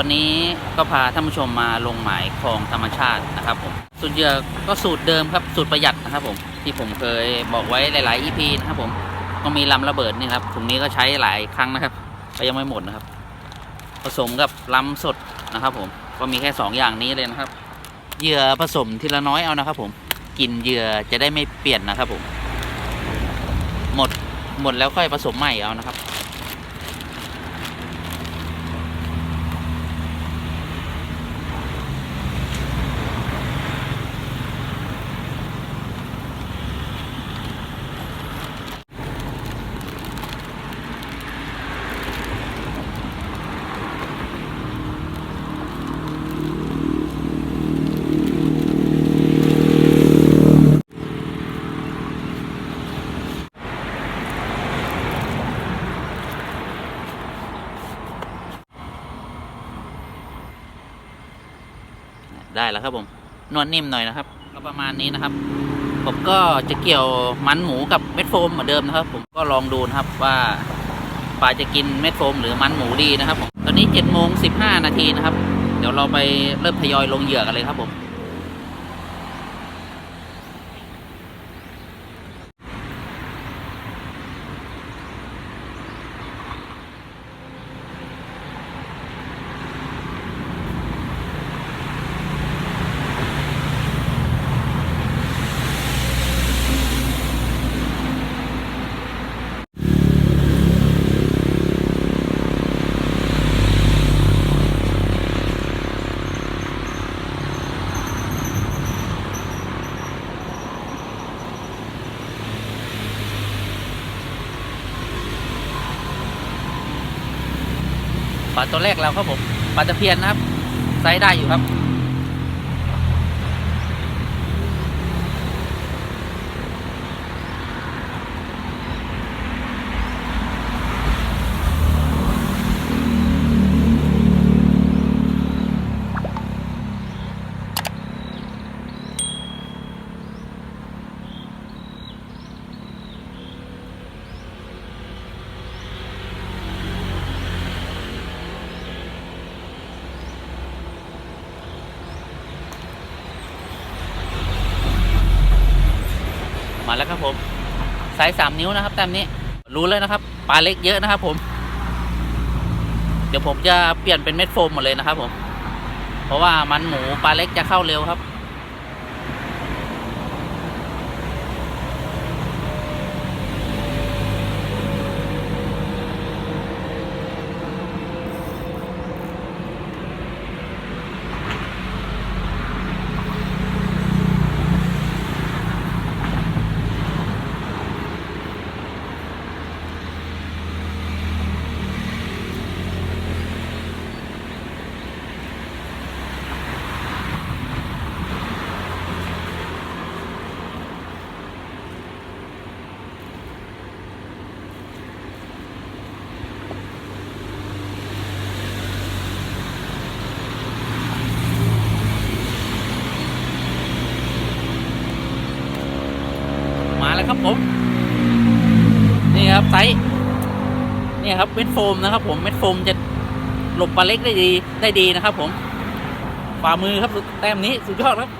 ครับวันนี้ก็พาท่านผู้ชมมาลงหมายคลองธรรมชาตินะครับผมสูตรเหยื่อก็สูตรเดิมครับสูตรประหยัดนะครับผมที่ผมเคยบอกไว้หลาย ๆ EP นะครับผมก็มีลำระเบิดนี่ครับถุงนี้ก็ใช้หลายครั้งนะครับ ก็ยังไม่หมดนะครับ ผสมกับลำสดนะครับ ผมก็มีแค่สองอย่างนี้เลยนะครับเหยื่อผสมทีละน้อยเอานะครับ ผมกินเหยื่อจะได้ไม่เปลี่ยนนะครับผม หมดหมดแล้วค่อยผสมใหม่เอานะครับ ได้แล้วครับผมนวลนิ่มหน่อยนะครับ ก็ประมาณนี้นะครับ ผมก็จะเกี่ยวมันหมูกับเม็ดโฟมเหมือนเดิมนะครับ ผมก็ลองดูนะครับว่าปลาจะกินเม็ดโฟมหรือมันหมูดีนะครับผมตอนนี้7จ็ดโมงสินาทีนะครับ เดี๋ยวเราไปเริ่มทยอยลงเหยื่อกันเลยครับผม ลาตัวแรกแล้วครับผมปลาตะเพียนนะครับไซส์ได้อยู่ครับ แล้วครับผมไซส์สามนิ้วนะครับแต้มนี้รู้เลยนะครับปลาเล็กเยอะนะครับผม เดี๋ยวผมจะเปลี่ยนเป็นเม็ดโฟมหมดเลยนะครับผม เพราะว่ามันหมูปลาเล็กจะเข้าเร็วครับ แล้วครับผม นี่ครับไซส์นี่ครับเม็ดโฟมนะครับ ผมเม็ดโฟมจะหลบปลาเล็กได้ดีได้ดีนะครับ ผมฝ่ามือครับแต้มนี้สุดยอดครับ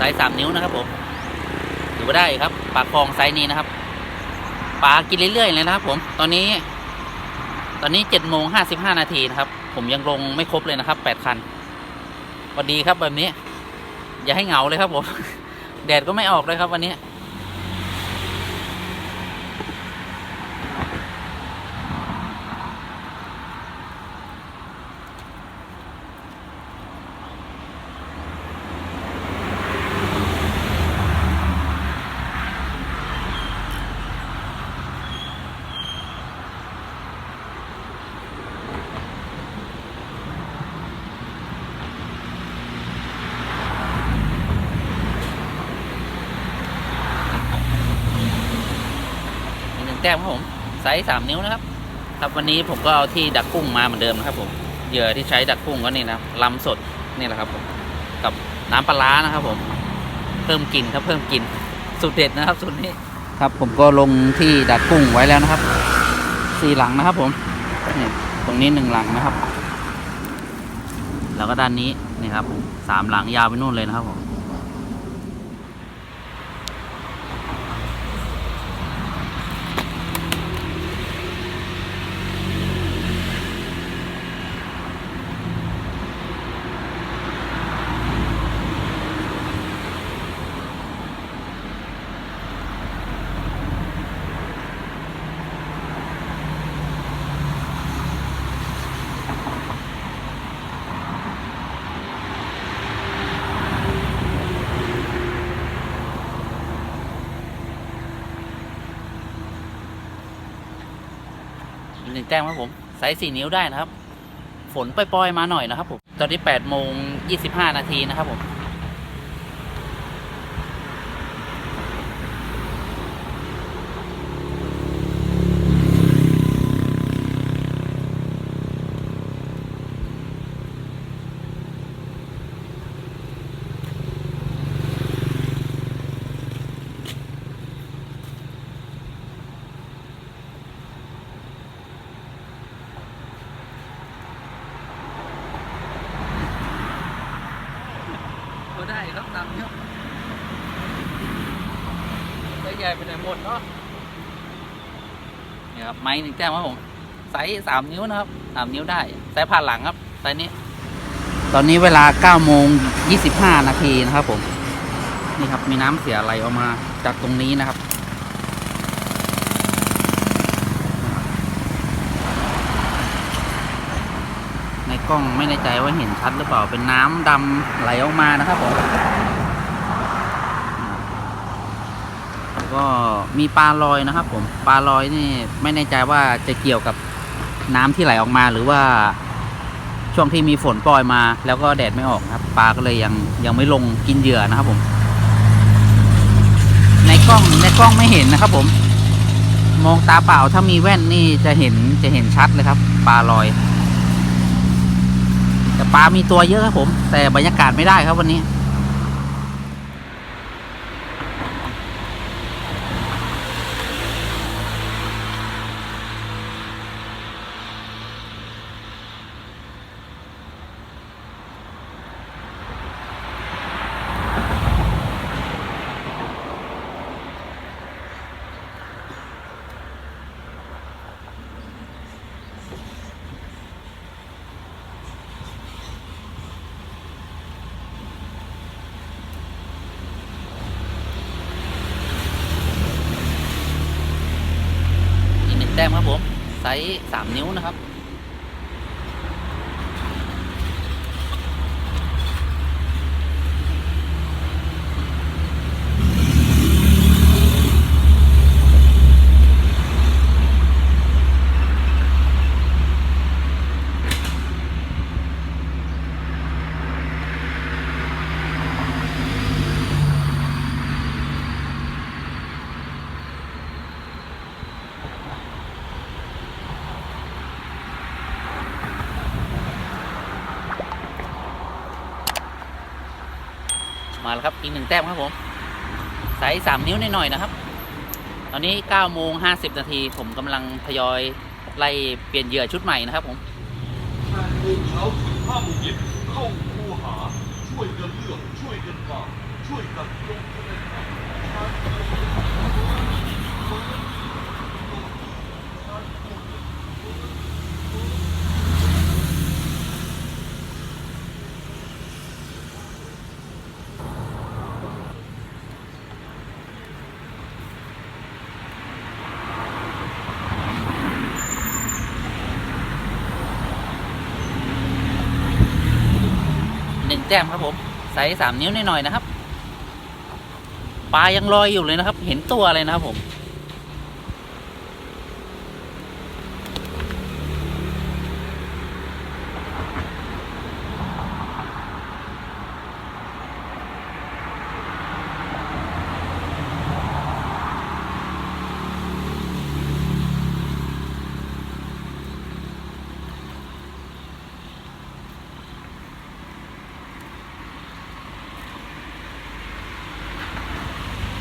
ไซส์สามนิ้วนะครับผมถือว่าได้ครับปลาคลองไซส์นี้นะครับปลากินเรื่อยๆเลยนะครับ ผมตอนนี้ ตอนนี้เจ็ดโมงห้าสิบห้านาทีนะครับ ผมยังลงไม่ครบเลยนะครับแปดคันพอดีครับแบบนี้ อย่าให้เหงาเลยครับผม แดดก็ไม่ออกเลยครับวันนี้ แต้มครับผมไซส์สามนิ้วนะครับ ครับวันนี้ผมก็เอาที่ดักกุ้งมาเหมือนเดิมนะครับผมเหยื่อที่ใช้ดักกุ้งก็นี่นะลำสดนี่แหละครับผมกับน้ำปลาร้านะครับผม เพิ่มกลิ่นครับเพิ่มกลิ่นสูตรเด็ดนะครับสูตรนี้ครับผมก็ลงที่ดักกุ้งไว้แล้วนะครับสี่หลังนะครับผมนี่ตรงนี้หนึ่งหลังนะครับ แล้วก็ด้านนี้นี่ครับสามหลังยาวไปนู่นเลยนะครับผม แต้มครับผมไซส์สี่นิ้วได้นะครับ ฝนปล่อยๆมาหน่อยนะครับผมตอนนี้แปดโมงยี่สิบห้านาทีนะครับผม ก็ได้ครับตามนี้ได้ใหญ่ไปไห นเนาะนี่ครับไม้หนึ่งแต้มครับผมไซส์สามนิ้วนะครับสามนิ้วได้ไซส์ผ่านหลังครับไซส์นี้ ตอนนี้เวลาเก้าโมงยี่สิบห้านาทีนะครับผมนี่ครับมีน้ำเสียไหลออกมาจากตรงนี้นะครับในกล้องไม่แน่ใจว่าเห็นชัดหรือเปล่าเป็นน้ำดำไหลออกมานะครับผมแล้ว ก็มีปลาลอยนะครับ ผมปลาลอยนี่ไม่แน่ใจว่าจะเกี่ยวกับน้ำที่ไหลออกมาหรือว่าช่วงที่มีฝนปล่อยมา แล้วก็แดดไม่ออกครับ ปลาก็เลยยังยังไม่ลงกินเหยื่อนะครับผม ในกล้องในกล้องไม่เห็นนะครับ ผม มองตาเปล่าถ้ามีแว่นนี่จะเห็นจะเห็นชัดเลยครับ ปลาลอย แต่ปลามีตัวเยอะครับผม แต่บรรยากาศไม่ได้ครับวันนี้ อีกหนึ่งแต้มครับผม ไซส์สามนิ้วนะครับ มาแล้วครับ อีกหนึ่งแต้มครับผมสายสามนิ้วหน่อยๆนะครับ ตอนนี้เก้าโมงห้าสิบนาทีผมกำลังทยอยไล่เปลี่ยนเหยื่อชุดใหม่นะครับผมแปดโมงเช้าถึงห้าโมงเย็นเข้าคูหา ช่วยกันเลือกช่วยกันกาช่วยกันลงคะแนน หนึ่ง แต้มครับผมไซส์สามนิ้วหน่อยๆนะครับปลายังลอยอยู่เลยนะครับ เห็นตัวเลยนะครับผม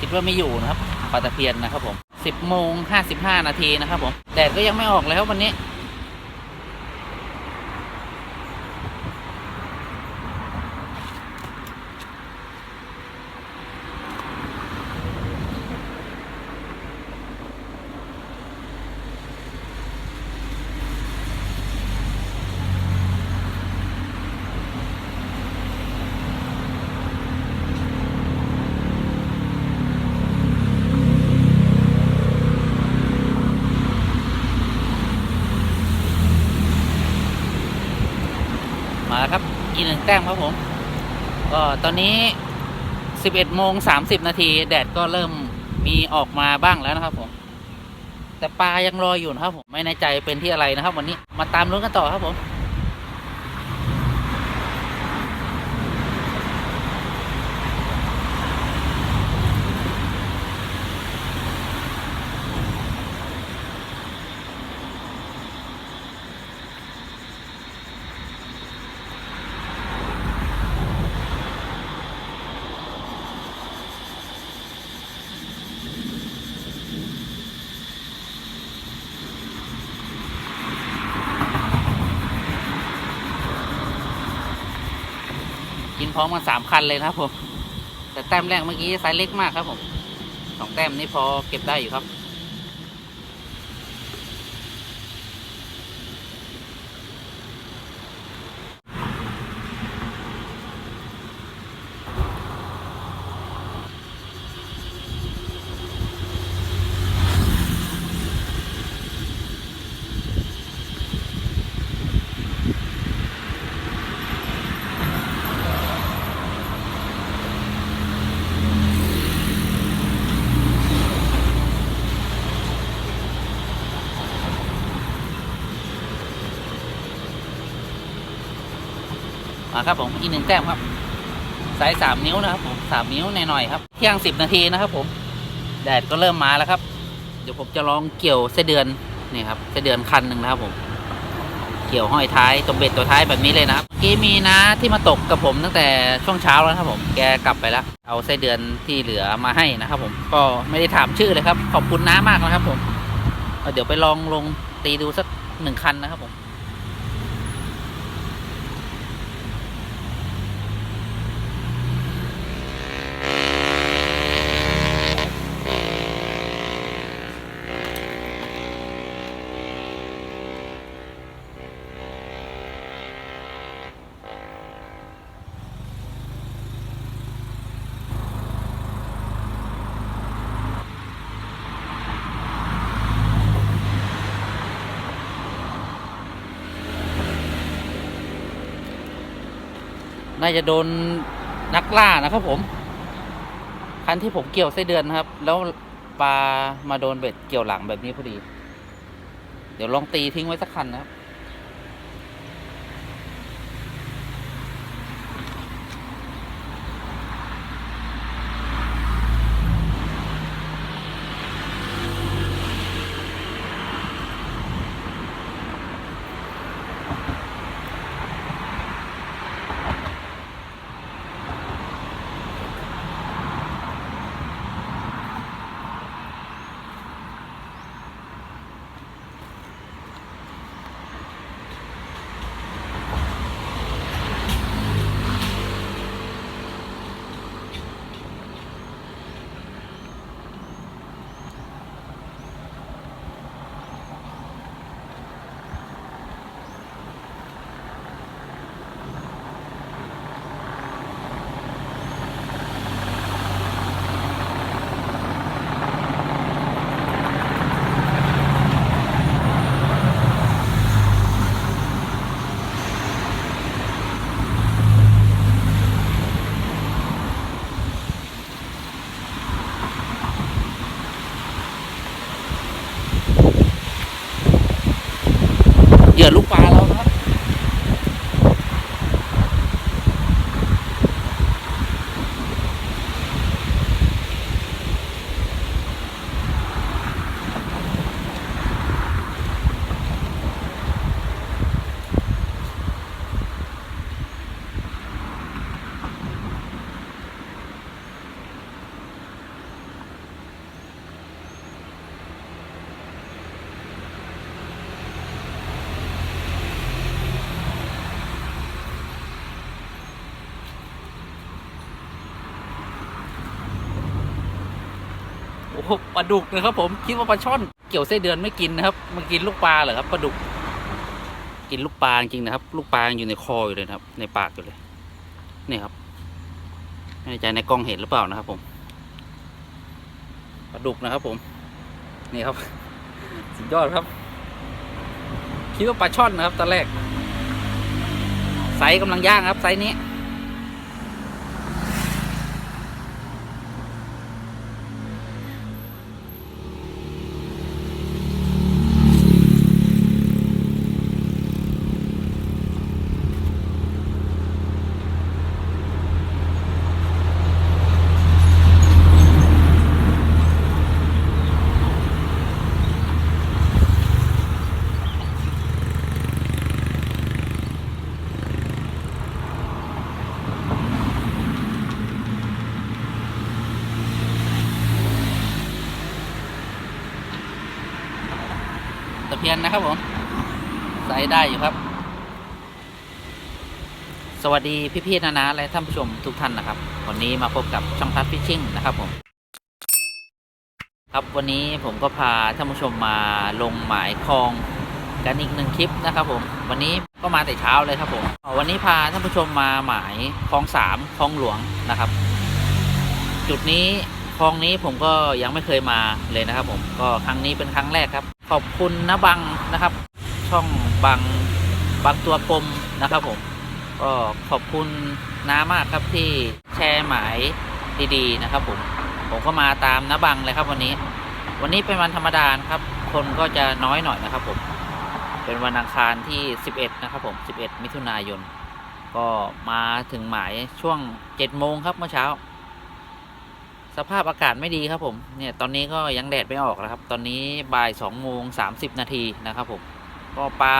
ดว่าไม่อยู่นะครับปลาตะเพียนนะครับผมสิบโมงห้าสิบห้านาทีนะครับผมแดดก็ยังไม่ออกเลยครับวันนี้ มาแล้วครับ อีกหนึ่ง แต้มครับผม ก็ตอนนี้ 11โมง30 นาที แดดก็เริ่มมีออกมาบ้างแล้วนะครับผม แต่ปลายังรออยู่นะครับผม ไม่แน่ใจเป็นที่อะไรนะครับ วันนี้ มาตามลุ้นกันต่อครับผม ร้อมกันสามคันเลยนะครับผม แต่แต้มแรกเมื่อกี้ไซส์เล็กมากครับผมสองแต้มนี้พอเก็บได้อยู่ครับ ครับผมอีกหนึ่งแต้มครับไซส์สามนิ้วนะครับผมสามนิ้วหน่อยๆครับเที่ยงสิบนาทีนะครับผมแดดก็เริ่มมาแล้วครับ เดี๋ยวผมจะลองเกี่ยวไส้เดือนนี่ครับไส้เดือนคันหนึ่งนะครับผมเกี่ยวห้อยท้ายตรงเบ็ดตัวท้ายแบบนี้เลยนะครับเมื่อกี้มีนะที่มาตกกับผมตั้งแต่ช่วงเช้าแล้วครับผมแกกลับไปแล้ว เอาไส้เดือนที่เหลือมาให้นะครับผมก็ไม่ได้ถามชื่อเลยครับ ขอบคุณน้ามากนะครับผมเดี๋ยวไปลองลงตีดูสักหนึ่งคันนะครับผม น่าจะโดนนักล่านะครับผม คันที่ผมเกี่ยวไส้เดือนนะครับ แล้วปลามาโดนเบ็ดเกี่ยวหลังแบบนี้พอดี เดี๋ยวลองตีทิ้งไว้สักคันนะครับ ปลาดุกนะครับ ผมคิดว่าปลาช่อนเกี่ยวไส้เดือนไม่กินนะครับมันกินลูกปลาเหรอครับปลาดุก กินลูกปลาจริงนะครับ ลูกปลาอยู่ในคออยู่เลยนะครับ ในปากอยู่เลยนี่ครับไม่แน่ใจในกล้องเห็นหรือเปล่านะครับ ผมปลาดุกนะครับ ผม นี่ครับ สุดยอดครับ คิดว่าปลาช่อนนะครับตอนแรกไซส์กำลังย่างครับไซส์นี้ ยนนะครับผมใส่ได้อยู่ครับ สวัสดีพี่ๆนานาและท่านผู้ชมทุกท่านนะครับ วันนี้มาพบกับช่องทัดฟิชชิ่งนะครับผม ครับวันนี้ผมก็พาท่านผู้ชมมาลงหมายคลองกันอีกหนึ่งคลิปนะครับผม วันนี้ก็มาแต่เช้าเลยครับผม วันนี้พาท่านผู้ชมมาหมายคลองสามคลองหลวงนะครับ จุดนี้ คลองนี้ผมก็ยังไม่เคยมาเลยนะครับ ผมก็ครั้งนี้เป็นครั้งแรกครับ ขอบคุณนะบังนะครับ ช่องบังบังตัวกลมนะครับ ผมก็ขอบคุณน้ามากครับที่แชร์หมายดีๆนะครับ ผมผมก็มาตามนะบังเลยครับวันนี้ วันนี้เป็นวันธรรมดานครับ คนก็จะน้อยหน่อยนะครับ ผมเป็นวันอังคารที่ 11 นะครับ ผม 11 มิถุนายน ก็มาถึงหมายช่วง 7 โมงครับเมื่อเช้า สภาพอากาศไม่ดีครับผมเนี่ยตอนนี้ก็ยังแดดไม่ออกนะครับ ตอนนี้บ่าย2โมง30นาทีนะครับผมก็ปลา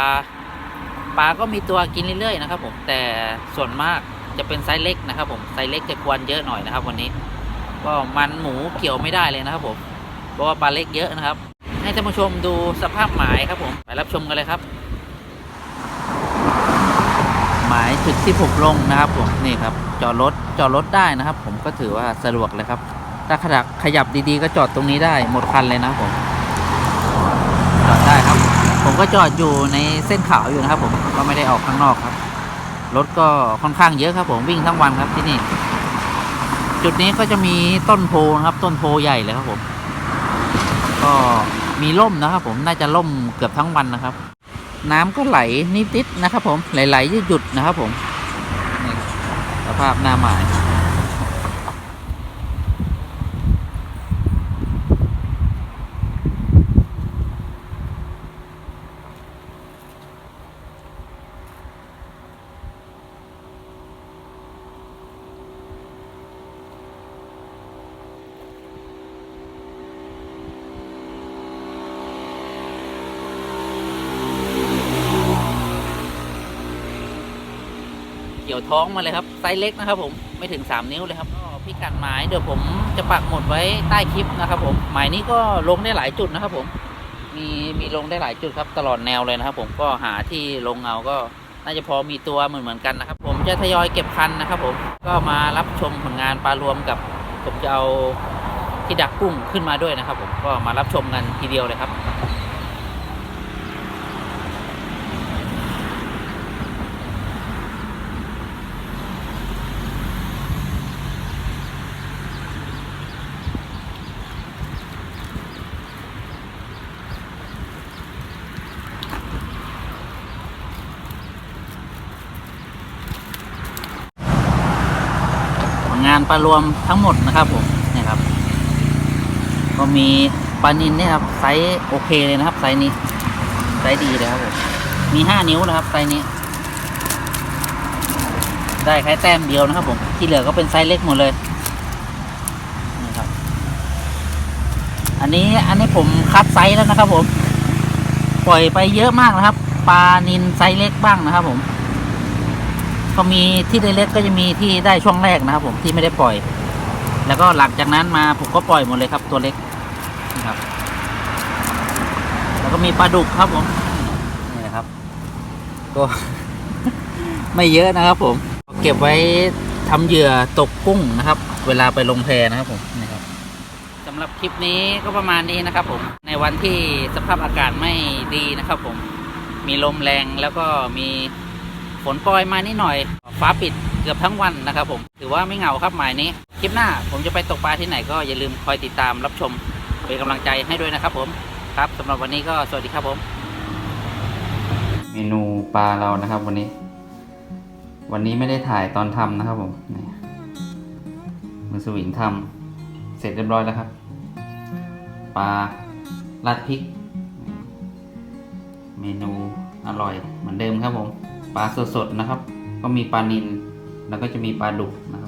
ปลาก็มีตัวกินเรื่อยๆนะครับผมแต่ส่วนมากจะเป็นไซส์เล็กนะครับผมไซส์เล็กจะควรเยอะหน่อยนะครับวันนี้ ก็มันหมูเกี่ยวไม่ได้เลยนะครับผมเพราะว่าปลาเล็กเยอะนะครับ ให้ท่านผู้ชมดูสภาพหมายครับผมไปรับชมกันเลยครับ หมายจุดที่ผมลงนะครับผมนี่ครับจอดรถจอดรถได้นะครับ ผมก็ถือว่าสะดวกเลยครับ ถ้าขยับขยับดีๆ ก็จอดตรงนี้ได้หมดคันเลยนะผม จอดได้ครับ ผมก็จอดอยู่ในเส้นขาวอยู่นะครับผม ก็ไม่ได้ออกข้างนอกครับ รถก็ค่อนข้างเยอะครับ ผมวิ่งทั้งวันครับที่นี่ จุดนี้ก็จะมีต้นโพนะครับ ต้นโพใหญ่เลยครับผม ก็มีร่มนะครับ ผม น่าจะร่มเกือบทั้งวันนะครับ น้ำก็ไหลนิดๆนะครับ ผม ไหลๆหยุดๆนะครับ ผมสภาพหน้าหมาย ท้องมาเลยครับไซส์เล็กนะครับผมไม่ถึง 3 นิ้วเลยครับก็พิกัดหมายเดี๋ยวผมจะปักหมดไว้ใต้คลิปนะครับผมหมายนี้ก็ลงได้หลายจุดนะครับผมมีมีลงได้หลายจุดครับตลอดแนวเลยนะครับ ผมก็หาที่ลงเอาก็น่าจะพอมีตัวเหมือนเหมือนกันนะครับ ผมจะทยอยเก็บคันนะครับ ผมก็มารับชมผลงานปลารวมกับผมจะเอาที่ดักกุ้งขึ้นมาด้วยนะครับ ผมก็มารับชมกันทีเดียวเลยครับ งานปลารวมทั้งหมดนะครับผมนี่ครับ ก็มีปลานินเนี่ยครับไซส์โอเคเลยนะครับไซส์นี้ไซส์ดีเลยครับผมมีห้านิ้วนะครับไซส์นี้ ได้แค่แต้มเดียวนะครับผมที่เหลือก็เป็นไซส์เล็กหมดเลยนี่ครับ อันนี้อันนี้ผมคัดไซส์แล้วนะครับผม ปล่อยไปเยอะมากนะครับปลานินไซส์เล็กบ้างนะครับผม ก็มีที่ได้เล็กก็จะมีที่ได้ช่วงแรกนะครับ ผมที่ไม่ได้ปล่อย แล้วก็หลังจากนั้นมาผมก็ปล่อยหมดเลยครับ ตัวเล็กนะครับ แล้วก็มีปลาดุกครับผมนี่นะครับ ก็ไม่เยอะนะครับ ผมเก็บไว้ทำเหยื่อตกกุ้งนะครับ เวลาไปลงแพนะครับผมนี่ครับสำำหรับคลิปนี้ก็ประมาณนี้นะครับ ผม ในวันที่สภาพอากาศไม่ดีนะครับ ผม มีลมแรงแล้วก็มี ฝนโปรยมานิดหน่อย ฟ้าปิดเกือบทั้งวันนะครับผม ถือว่าไม่เหงาครับหมายนี้ คลิปหน้าผมจะไปตกปลาที่ไหนก็อย่าลืมคอยติดตามรับชม เป็นกำลังใจให้ด้วยนะครับผม ครับสำหรับวันนี้ก็สวัสดีครับผม เมนูปลาเรานะครับวันนี้ วันนี้ไม่ได้ถ่ายตอนทำนะครับผมนี่มือสวิงทำเสร็จเรียบร้อยแล้วครับ ปลาราดพริก เมนูอร่อยเหมือนเดิมครับผม ปลาสดๆนะครับ ก็มีปลานิลแล้วก็จะมีปลาดุกนะ